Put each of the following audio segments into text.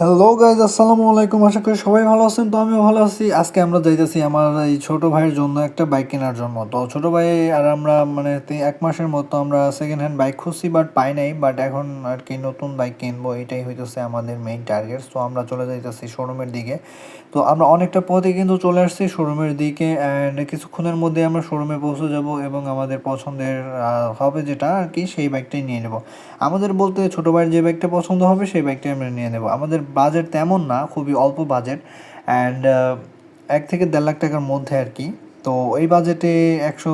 Hello guys আসসালামু আলাইকুম। আশা করি সবাই ভালো আছেন, তো আমিও ভালো আছি। আজকে আমরা যাইতেছি আমার এই ছোট ভাইয়ের জন্য একটা বাইক কেনার জন্য। তো ছোট ভাই আর আমরা মানে এক মাসের মতো আমরা সেকেন্ড হ্যান্ড বাইক খুঁজছি বাট পাই নাই। বাট এখন আর কি নতুন বাইক কিনবো, এটাই হইতেছে আমাদের মেইন টার্গেট তো আমরা চলে যাইতেছি শোরুমের দিকে। তো আমরা অনেকটা পথে কিন্তু চলে আসছি শোরুমের দিকে অ্যান্ড কিছুক্ষণের মধ্যে আমরা শোরুমে পৌঁছে যাব এবং আমাদের পছন্দের হবে যেটা আর কি, সেই বাইকটাই নিয়ে নেব। আমাদের বলতে ছোটো ভাইয়ের যে বাইকটা পছন্দ হবে, সেই বাইকটাই আমরা নিয়ে নেব। আমাদের বাজেট তেমন না খুবই অল্প বাজেট অ্যান্ড এক থেকে দেড় লাখ টাকার মধ্যে আর কি। তো এই বাজেটে একশো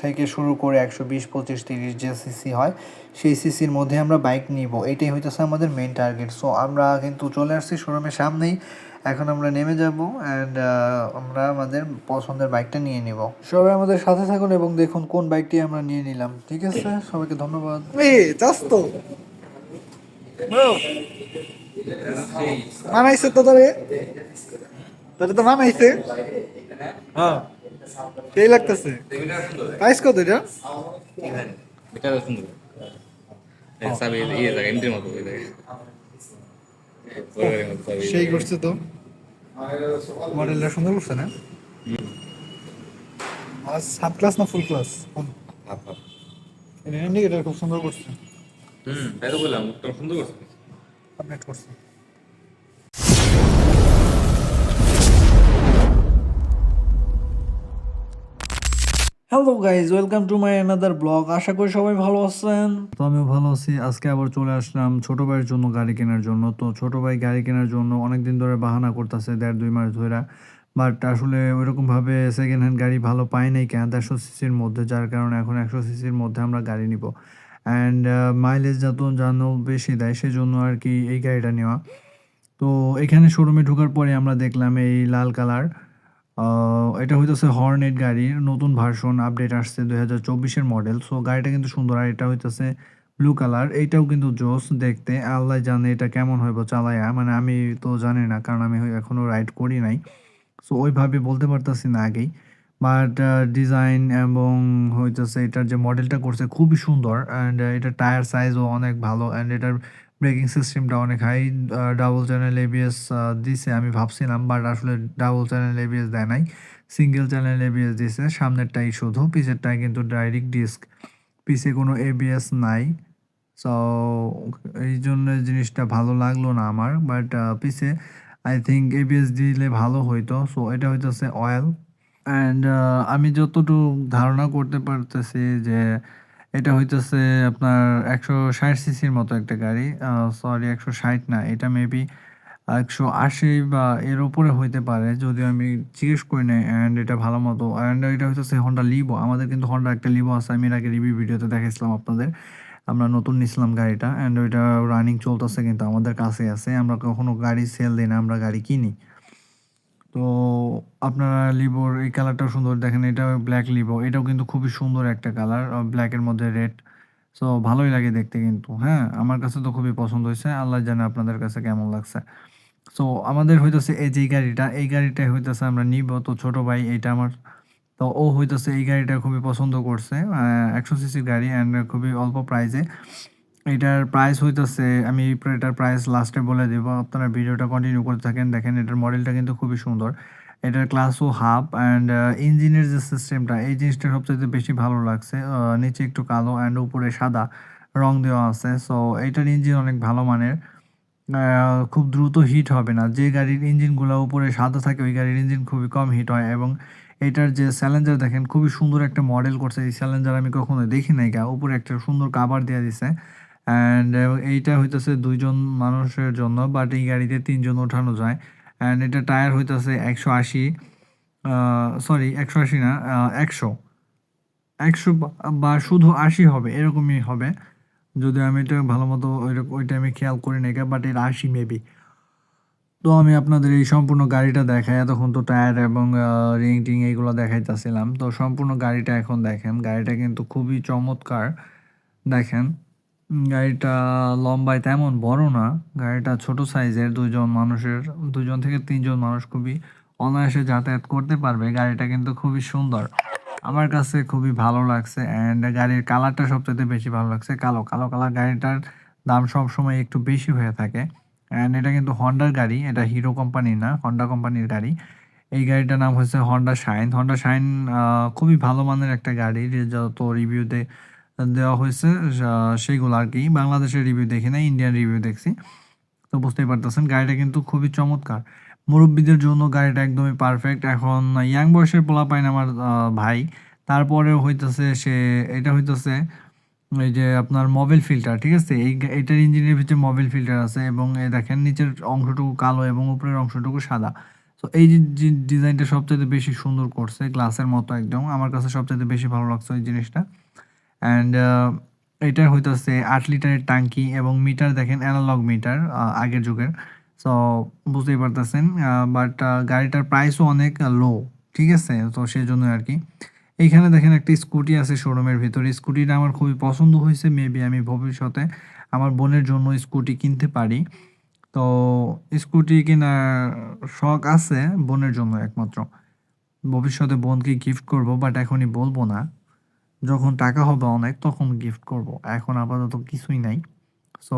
থেকে শুরু করে একশো বিশ পঁচিশ তিরিশ যে সিসি হয় সেই সিসির মধ্যে আমরা বাইক নিব। এইটাই হইতেছে আমাদের মেন টার্গেট সো আমরা কিন্তু চলে আসছি শোরুমের সামনেই। এখন আমরা নেমে যাব অ্যান্ড আমরা আমাদের পছন্দের বাইকটা নিয়ে নিব। সবাই আমাদের সাথে থাকুন এবং দেখুন কোন বাইকটি আমরা নিয়ে নিলাম। ঠিক আছে? সবাইকে ধন্যবাদ। মানাইছে তো তোরে তোরে তো মানাইছে হ্যাঁ সেই লাগতেছে প্রাইস কত এটা এটা সুন্দর সাবি ইয়ে জায়গা মতো ওই মতো সেই করছে তো মডেলটা সুন্দর করছে না সাব ক্লাস না full class half half indicator খুব সুন্দর করছে হুম তাই তো বললাম সুন্দর করছে আপডেট করছে। Hello guys welcome to my another blog আশা করি সবাই ভালো আছেন। তো আমিও ভালো আছি। আজকে আবার চলে আসলাম ছোট ভাইয়ের জন্য গাড়ি কেনার জন্য। তো ছোট ভাই গাড়ি কেনার জন্য অনেকদিন ধরে বাহানা করতেছে, দেড় দুই মাস ধরে। বাট আসলে ওইরকমভাবে সেকেন্ড হ্যান্ড গাড়ি ভালো পাই নাই কেন? দেড়শো সিসির মধ্যে, যার কারণে এখন একশো সিসির মধ্যে আমরা গাড়ি নিব। অ্যান্ড মাইলেজ যত জানো বেশি দেয়, সেজন্য আর কি এই গাড়িটা নেওয়া। তো এখানে শোরুমে ঢোকার পরে আমরা দেখলাম এই লাল কালার। এটা হইতেছে হর্নেট গাড়ির নতুন ভার্সন আপডেট আসছে দুই হাজার চব্বিশের মডেল সো গাড়িটা কিন্তু সুন্দর, আর এটা হইতেছে ব্লু কালার এইটাও কিন্তু জোস দেখতে। আল্লাহ জানে এটা কেমন হইব চালায়া। মানে আমি তো জানি না, কারণ আমি এখনও রাইড করি নাই। সো ওইভাবে বলতে পারতাছি না আগেই। বাট ডিজাইন এবং হইতেছে এটার যে মডেলটা করছে খুবই সুন্দর অ্যান্ড এটা টায়ার সাইজও অনেক ভালো অ্যান্ড এটার ব্রেকিং সিস্টেমটা অনেক হাই ডাবল চ্যানেল এবিএস দিছে আমি ভাবছিলাম বাট আসলে ডাবল চ্যানেল এবিএস দেয় নাই। সিঙ্গেল চ্যানেল এবিএস দিছে, সামনেরটাই শুধু, পিছেরটাই কিন্তু ডাইরেক্ট ডিস্ক পিছে কোনো এবিএস নাই। সো এই জন্য জিনিসটা ভালো লাগল না আমার বাট পিছে আই থিঙ্ক এবিএস দিলে ভালো হইতো। সো এটা হইতেছে অয়েল অ্যান্ড আমি যতটুকু ধারণা করতে পারতেছি যে এটা হইতেছে আপনার একশো ষাট সিসির মতো একটা গাড়ি। সরি একশো ষাট না, এটা মেবি একশো আশি বা এর উপরে হইতে পারে, যদিও আমি জিজ্ঞেস করি নাই অ্যান্ড এটা ভালো মতো। অ্যান্ড এটা হইতেছে হন্ডা লিভো আমাদের কিন্তু হন্ডা একটা লিভো আছে, আমি এর আগে রিভিউ ভিডিওতে দেখাইছিলাম আপনাদের। আমরা নতুন নিছিলাম গাড়িটা অ্যান্ড ওইটা রানিং চলতেছে কিন্তু আমাদের কাছে আছে, আমরা কখনো গাড়ি সেল দিই না, আমরা গাড়ি কিনি। তো আপনারা লিবোর এই কালারটাও সুন্দর দেখেন এটা ব্ল্যাক লিবো এটাও কিন্তু খুবই সুন্দর একটা কালার ব্ল্যাকের মধ্যে রেড সো ভালোই লাগে দেখতে কিন্তু হ্যাঁ আমার কাছে তো খুবই পছন্দ হয়েছে, আল্লাহ জানে আপনাদের কাছে কেমন লাগছে। সো আমাদের হইতেছে এই যে গাড়িটা, এই গাড়িটাই হইতেছে আমরা নিব, তো ছোট ভাই এইটা আমার, তো ও হইতেছে এই গাড়িটা খুবই পছন্দ করছে একশো সিসির গাড়ি অ্যান্ড খুবই অল্প প্রাইসে এটার প্রাইস হইতেছে, আমি এটার প্রাইস লাস্টে বলে দেবো, আপনারা ভিডিওটা কন্টিনিউ করতে থাকেন, দেখেন এটার মডেলটা কিন্তু খুবই সুন্দর। এটার ক্লাসও হাফ অ্যান্ড ইঞ্জিনের যে সিস্টেমটা এই জিনিসটা সবচেয়ে বেশি ভালো লাগছে নিচে একটু কালো অ্যান্ড উপরে সাদা রং দেওয়া আছে সো এটার ইঞ্জিন অনেক ভালো মানের। খুব দ্রুত হিট হবে না, যে গাড়ির ইঞ্জিনগুলো উপরে সাদা থাকে, ওই গাড়ির ইঞ্জিন খুবই কম হিট হয় এবং এটার যে স্যালেঞ্জার দেখেন, খুবই সুন্দর একটা মডেল করছে, এই স্যালেঞ্জার আমি কখনো দেখি নাই গা, উপরে একটা সুন্দর কাভার দেওয়া দিছে। অ্যান্ড এইটা হইতেছে দুইজন মানুষের জন্য বাট এই গাড়িতে তিনজন ওঠানো যায়। অ্যান্ড এটা টায়ার হইতেছে একশো আশি সরি একশো আশি না একশো। একশো বা শুধু আশি হবে, এরকমই হবে। যদি আমি এটা ভালো মতো ওইটা আমি খেয়াল করি না বাট এর আশি মেবি তো আমি আপনাদের এই সম্পূর্ণ গাড়িটা দেখাই, এতক্ষণ তো টায়ার এবং রিং টিং এইগুলো দেখাইতেছিলাম। তো সম্পূর্ণ গাড়িটা এখন দেখেন, গাড়িটা কিন্তু খুবই চমৎকার। দেখেন গাড়িটা লম্বায় তেমন বড় না, গাড়িটা ছোট সাইজের দুজন মানুষের দুজন থেকে তিনজন মানুষ খুবই অনায়াসে যাতায়াত করতে পারবে। গাড়িটা কিন্তু খুবই সুন্দর। আমার কাছে খুবই ভালো লাগছে অ্যান্ড গাড়ির কালারটা সবচেয়ে বেশি ভালো লাগছে কালো। কালো কালার গাড়িটার দাম সব সময় একটু বেশি হয়ে থাকে অ্যান্ড এটা কিন্তু হন্ডার গাড়ি, এটা হিরো কোম্পানির না হন্ডা কোম্পানির গাড়ি। এই গাড়িটার নাম হচ্ছে হন্ডা শাইন হন্ডা শাইন খুবই ভালো মানের একটা গাড়ি। যত রিভিউতে দেওয়া হয়েছে। সেগুলো আর কি। বাংলাদেশের রিভিউ দেখি না ইন্ডিয়ান রিভিউ দেখছি। তো বুঝতেই পারতেছেন, গাড়িটা কিন্তু খুবই চমৎকার। মুরব্বীদের জন্য গাড়িটা একদমই পারফেক্ট এখন ইয়াং বয়সের পোলা পাইন আমার ভাই। তারপরেও হইতেছে সে, এটা হইতেছে এই যে আপনার মোবাইল ফিল্টার ঠিক আছে? এই এটার ইঞ্জিনের ভিতরে মোবাইল ফিল্টার আছে এবং এই দেখেন নিচের অংশটুকু কালো এবং উপরের অংশটুকু সাদা। তো এই যে যে ডিজাইনটা সবচেয়ে বেশি সুন্দর করছে গ্লাসের মতো একদম। আমার কাছে সবচেয়ে বেশি ভালো লাগছে এই জিনিসটা। অ্যান্ড এটা হইতেছে আট লিটারের টাঙ্কি এবং মিটার দেখেন অ্যানালগ মিটার আগের যুগের। সো বুঝতেই পারতেছেন বাট গাড়িটার প্রাইসও অনেক লো ঠিক আছে? তো সেই জন্য আর কি এইখানে দেখেন একটা স্কুটি আছে শোরুমের ভিতরে। স্কুটিটা আমার খুবই পছন্দ হয়েছে মেবি আমি ভবিষ্যতে আমার বোনের জন্য স্কুটি কিনতে পারি। তো স্কুটি কেনার শখ আছে বোনের জন্য একমাত্র। ভবিষ্যতে বোনকে গিফট করব বাট এখনই বলব না। যখন টাকা হবে অনেক, তখন গিফট করব। এখন আপাতত কিছুই নাই। সো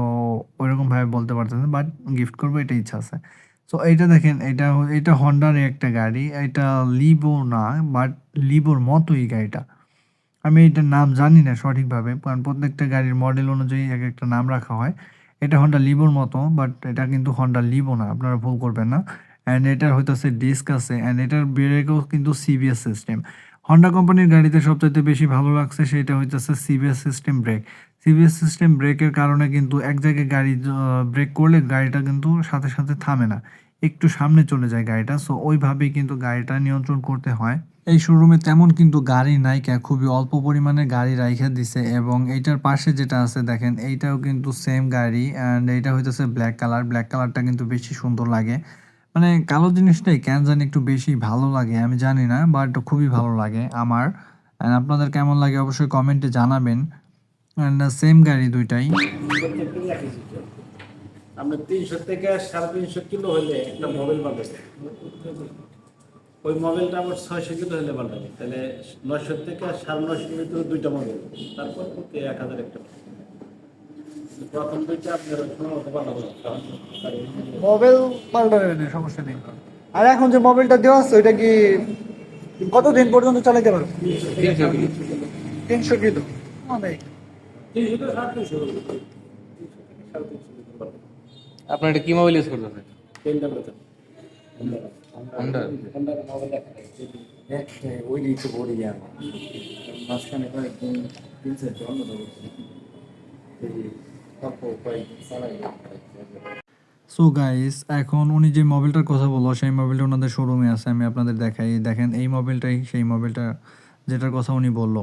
ওইরকম ভাবে বলতে পারতেছেন বাট গিফট করব এটা ইচ্ছা আছে। সো এইটা দেখেন, এটা এটা হন্ডার একটা গাড়ি, এটা লিবো না বাট লিবোর মতোই গাড়িটা। আমি এটার নাম জানি না সঠিকভাবে, কারণ প্রত্যেকটা গাড়ির মডেল অনুযায়ী এক একটা নাম রাখা হয়। এটা হন্ডা লিবোর মতো বাট এটা কিন্তু হন্ডা লিবো না, আপনারা ভুল করবেন না। অ্যান্ড এটার হইতেছে ডিস্ক আছে অ্যান্ড এটার ব্রেকও কিন্তু সিবিএস সিস্টেম হন্ডা কোম্পানির গাড়িতে সবচাইতে বেশি ভালো লাগছে সেটা হইতেছে CBS system brake CBS system ব্রেকের কারণে কিন্তু এক জায়গায় গাড়ি ব্রেক করলে গাড়িটা কিন্তু সাথে সাথে থামে না। একটু সামনে চলে যায় গাড়িটা সো ওইভাবেই কিন্তু গাড়িটা নিয়ন্ত্রণ করতে হয়। এই শোরুমে তেমন কিন্তু গাড়ি নাই কে খুবই অল্প পরিমাণে গাড়ি রাইখা দিছে এবং এইটার পাশে যেটা আছে দেখেন, এইটাও কিন্তু সেম গাড়ি অ্যান্ড এইটা হইতেছে ব্ল্যাক কালার ব্ল্যাক কালারটা কিন্তু বেশি সুন্দর লাগে। মানে কালো জিনিসটাই কেন জানি একটু বেশি ভালো লাগে, আমি জানি না বাট খুবই ভালো লাগে আমার। অ্যান্ড আপনাদের কেমন লাগে অবশ্যই কমেন্টে জানাবেন। অ্যান্ড সেম গাড়ি দুইটাই। আপনার তিনশো থেকে সাড়ে তিনশো কিলো হলে একটা মোবাইল ওই মোবাইলটা আমার ছয়শো কিলো হলে তাহলে থেকে সাড়ে দুইটা মোবাইল তারপর এক হাজার একটা। মতো পাল্টাবো মোবাইল পাল্টাবেন সমস্যা নেই। আর এখন যে মোবাইলটা দেওয়া আছে ওইটা কি কতদিন পর্যন্ত চালাতে পারবে? তিনশো অনেক কিলো। পাল্টাবে। আপনার এটা কি মোবাইল ইউজ করতেছে? মোবাইল ওই নিচে পড়ে মাঝখানে কয়েকদিন তিন সো গাইস এখন উনি যে মোবাইলটার কথা বলল, সেই মোবাইলটা ওনাদের শোরুমে আছে, আমি আপনাদের দেখাই। দেখেন, এই মোবাইলটাই সেই মোবাইলটা যেটার কথা উনি বলল।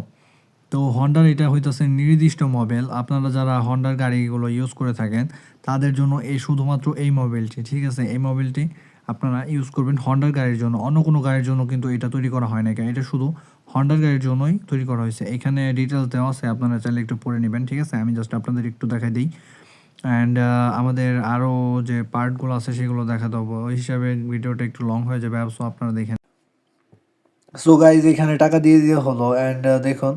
তো হন্ডার এটা হইতেছে নির্দিষ্ট মোবাইল আপনারা যারা হন্ডার গাড়িগুলো ইউজ করে থাকেন, তাদের জন্য এই শুধুমাত্র এই মোবাইলটি ঠিক আছে? এই মোবাইলটি আপনারা ইউজ করবেন হন্ডার গাড়ির জন্য। অন্য কোনো গাড়ির জন্য কিন্তু এটা তৈরি করা হয় না এটা শুধু হন্ডার গাড়ির জন্যই তৈরি করা হয়েছে। এখানে ডিটেলস দেওয়া আছে, আপনারা চাইলে একটু পড়ে নেবেন, ঠিক আছে? আমি জাস্ট আপনাদের একটু দেখাই দিই। অ্যান্ড আমাদের আরও যে পার্টগুলো আছে, সেগুলো দেখা দেবো। ওই হিসাবে ভিডিওটা একটু লং হয়ে যাবে সো আপনারা দেখেন সো গাইজ এখানে টাকা দিয়ে দিয়ে হলো অ্যান্ড দেখুন,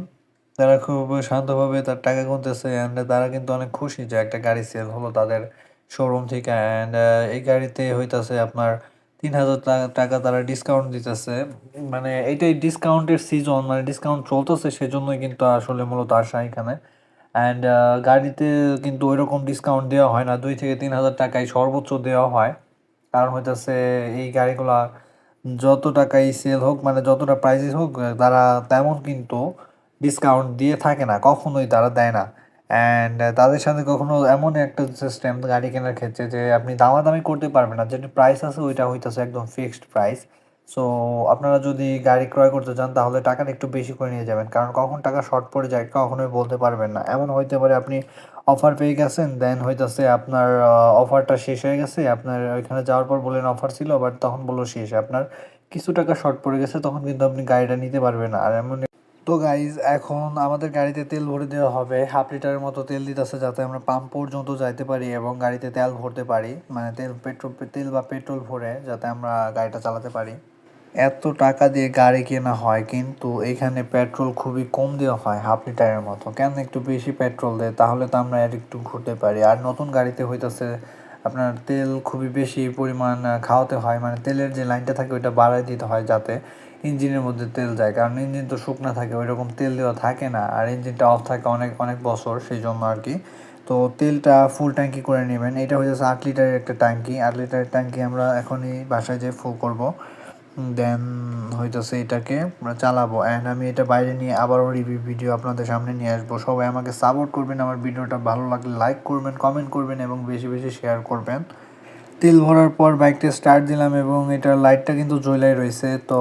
তারা খুব শান্তভাবে তার টাকা গুনতেছে অ্যান্ড তারা কিন্তু অনেক খুশি যে একটা গাড়ি সেল হলো তাদের শোরুম থেকে। অ্যান্ড এই গাড়িতে হইতাছে আপনার তিন হাজার টাকা তারা ডিসকাউন্ট দিতেছে। মানে এইটাই ডিসকাউন্টের সিজন মানে ডিসকাউন্ট চলতেছে, সেজন্যই কিন্তু আসলে মূলত আসা এখানে। অ্যান্ড গাড়িতে কিন্তু ওইরকম ডিসকাউন্ট দেওয়া হয় না। দুই থেকে তিন হাজার টাকায় সর্বোচ্চ দেওয়া হয়। কারণ হইতেছে এই গাড়িগুলা যত টাকাই সেল হোক মানে যতটা প্রাইসেস হোক, তারা তেমন কিন্তু ডিসকাউন্ট দিয়ে থাকে না। কখনোই তারা দেয় না। অ্যান্ড তাদের সাথে কখনো এমন একটা সিস্টেম গাড়ি কেনার ক্ষেত্রে যে আপনি দামাদামি করতে পারবেন না, যেটা প্রাইস আছে ওইটা হইতেছে একদম ফিক্সড প্রাইস সো আপনারা যদি গাড়ি ক্রয় করতে চান, তাহলে টাকাটা একটু বেশি করে নিয়ে যাবেন। কারণ কখন টাকা শর্ট পড়ে যায়, কখনোই বলতে পারবেন না। এমন হইতে পারে আপনি অফার পেয়ে গেছেন দেন হইতেছে আপনার অফারটা শেষ হয়ে গেছে, আপনার ওইখানে যাওয়ার পর বললেন অফার ছিল বাট তখন বলল শেষ। আপনার কিছু টাকা শর্ট পড়ে গেছে, তখন কিন্তু আপনি গাড়িটা নিতে পারবেন না। আর এমন তো গাইজ এখন আমাদের গাড়িতে তেল ভরে দেওয়া হবে। হাফ লিটারের মতো তেল দিতেছে যাতে আমরা পাম্প পর্যন্ত যাইতে পারি এবং গাড়িতে তেল ভরতে পারি। মানে তেল পেট্রোল তেল বা পেট্রোল ভরে যাতে আমরা গাড়িটা চালাতে পারি। এত টাকা দিয়ে গাড়ি কেনা হয়, কিন্তু এখানে পেট্রোল খুবই কম দেওয়া হয় হাফ লিটারের মতো। কেন একটু বেশি পেট্রোল দেয়, তাহলে তো আমরা আর একটু ঘুরতে পারি। আর নতুন গাড়িতে হইতেছে আপনার তেল খুবই বেশি পরিমাণ খাওয়াতে হয়। মানে তেলের যে লাইনটা থাকে ওইটা বাড়ায় দিতে হয় যাতে ইঞ্জিনের মধ্যে তেল যায়। কারণ ইঞ্জিন তো শুকনো থাকে ওই রকম তেল দেওয়া থাকে না। আর ইঞ্জিনটা অফ থাকে অনেক অনেক বছর সেই জন্য আর কি। তো তেলটা ফুল ট্যাঙ্কি করে নেবেন। এটা হয়ে যাচ্ছে আট লিটারের একটা ট্যাঙ্কি আট লিটারের ট্যাঙ্কি আমরা এখনই বাসায় যেয়ে ফুল করব। দেন হইতেছে এটাকে চালাবো। অ্যান্ড আমি এটা বাইরে নিয়ে আবারও রিভিউ ভিডিও আপনাদের সামনে নিয়ে আসব। সবাই আমাকে সাপোর্ট করবেন, আমার ভিডিওটা ভালো লাগলে লাইক করবেন কমেন্ট করবেন এবং বেশি বেশি শেয়ার করবেন। তেল ভরার পর বাইকটা স্টার্ট দিলাম এবং এটার লাইটটা কিন্তু জ্বলাই রয়েছে। তো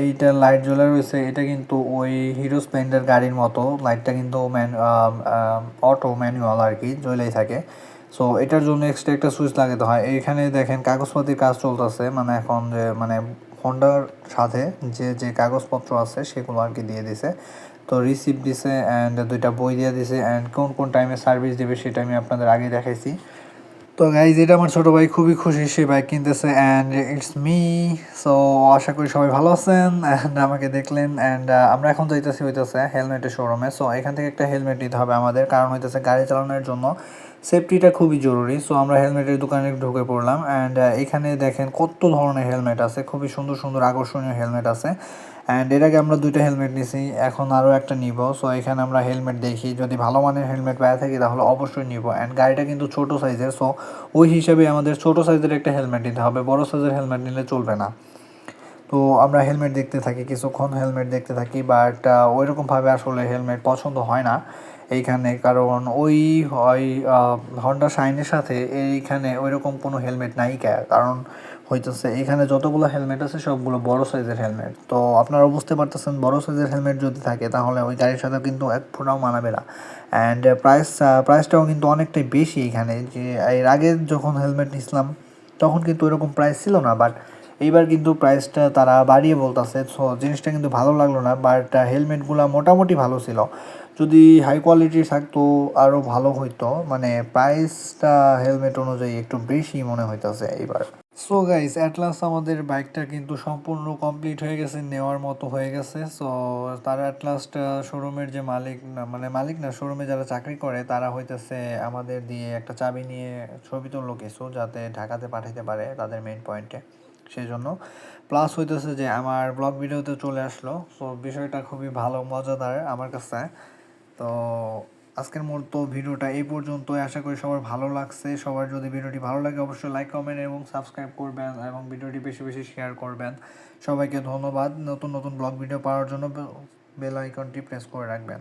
এইটার লাইট জ্বলাই রয়েছে, এটা কিন্তু ওই হিরো স্প্লেন্ডার গাড়ির মতো। লাইটটা কিন্তু ম্যান অটো ম্যানুয়াল আর কি, জ্বলাই থাকে। সো এটার জন্য এক্সট্রা একটা সুইচ লাগাতে হয়। এইখানে দেখেন, কাগজপাতির কাজ চলতেছে। মানে এখন যে মানে হন্ডার সাথে যে যে কাগজপত্র আছে সেগুলো আর কি দিয়ে দিছে। তো রিসিপ্ট দিছে অ্যান্ড দুইটা বই দিয়ে দিছে অ্যান্ড কোন কোন টাইমে সার্ভিস দেবে সেটা আমি আপনাদের আগে দেখাইছি। তো গাইজ এটা আমার ছোট ভাই খুবই খুশি, সে বাইক কিনতেছে অ্যান্ড ইটস মি সো আশা করি সবাই ভালো আছেন অ্যান্ড আমাকে দেখলেন অ্যান্ড আমরা এখন যাইতেছি হইতেছে হেলমেটের শোরুমে সো এখান থেকে একটা হেলমেট নিতে হবে আমাদের, কারণ হইতেছে গাড়ি চালানোর জন্য। সেফটিটা খুবই জরুরি। সো আমরা হেলমেটের দোকানে ঢুকে পড়লাম অ্যান্ড এখানে দেখেন কত ধরনের হেলমেট আছে। খুবই সুন্দর সুন্দর, আকর্ষণীয় হেলমেট আছে। অ্যান্ড এর আগে আমরা দুইটা হেলমেট নিছি, এখন আরও একটা নিব। সো এখানে আমরা হেলমেট দেখি। যদি ভালো মানের হেলমেট পাওয়া থাকি, তাহলে অবশ্যই নিব। অ্যান্ড গাড়িটা কিন্তু ছোট সাইজের সো ওই হিসাবে আমাদের ছোট সাইজের একটা হেলমেট নিতে হবে। বড় সাইজের হেলমেট নিলে চলবে না। তো, আমরা হেলমেট দেখতে থাকি, কিছুক্ষণ হেলমেট দেখতে থাকি বাট ওইরকমভাবে আসলে হেলমেট পছন্দ হয় না। এইখানে, কারণ ওই হয় হন্ডা শাইনের সাথে এইখানে ওইরকম কোনো হেলমেট নাই কারণ হইতেছে এখানে যতগুলো হেলমেট আছে, সবগুলো বড় সাইজের হেলমেট তো আপনারা বুঝতে পারতেছেন, বড় সাইজের হেলমেট যদি থাকে, তাহলে ওই গাড়ির সাথে কিন্তু এক ফোটাও মানাবে না। অ্যান্ড প্রাইস প্রাইসটাও কিন্তু অনেকটাই বেশি এখানে যে, এর আগে যখন হেলমেট নিছিলাম, তখন কিন্তু এরকম প্রাইস ছিল না। বাট এইবার কিন্তু প্রাইসটা তারা বাড়িয়ে বলতেছে। সো জিনিসটা কিন্তু ভালো লাগল না বাট হেলমেটগুলো মোটামুটি ভালো ছিল। যদি হাই কোয়ালিটির থাকতো আরও ভালো হইতো। মানে প্রাইসটা হেলমেট অনুযায়ী একটু বেশি মনে হইতেছে এইবার। সো গাইস অ্যাটলাস আমাদের বাইকটা কিন্তু সম্পূর্ণ কমপ্লিট হয়ে গেছে, নেওয়ার মতো হয়ে গেছে। সো তারা অ্যাটলাসটা শোরুমের যে মালিক, না মানে মালিক না শোরুমে যারা চাকরি করে, তারা হইতেছে আমাদের দিয়ে একটা চাবি নিয়ে ছবি তুললো কিছু, যাতে ঢাকাতে পাঠাতে পারে তাদের মেইন পয়েন্টে সেই জন্য প্লাস হইতেছে যে, আমার ব্লগ ভিডিওতে চলে আসলো। সো বিষয়টা খুবই ভালো, মজাদার আমার কাছে। তো আজকের মতো ভিডিওটা এই পর্যন্ত আশা করি সবার ভালো লাগছে। সবার যদি ভিডিওটি ভালো লাগে, অবশ্যই লাইক কমেন্ট এবং সাবস্ক্রাইব করবেন এবং ভিডিওটি বেশি বেশি শেয়ার করবেন। সবাইকে ধন্যবাদ। নতুন নতুন ব্লগ ভিডিও পাওয়ার জন্য বেল আইকনটি প্রেস করে রাখবেন।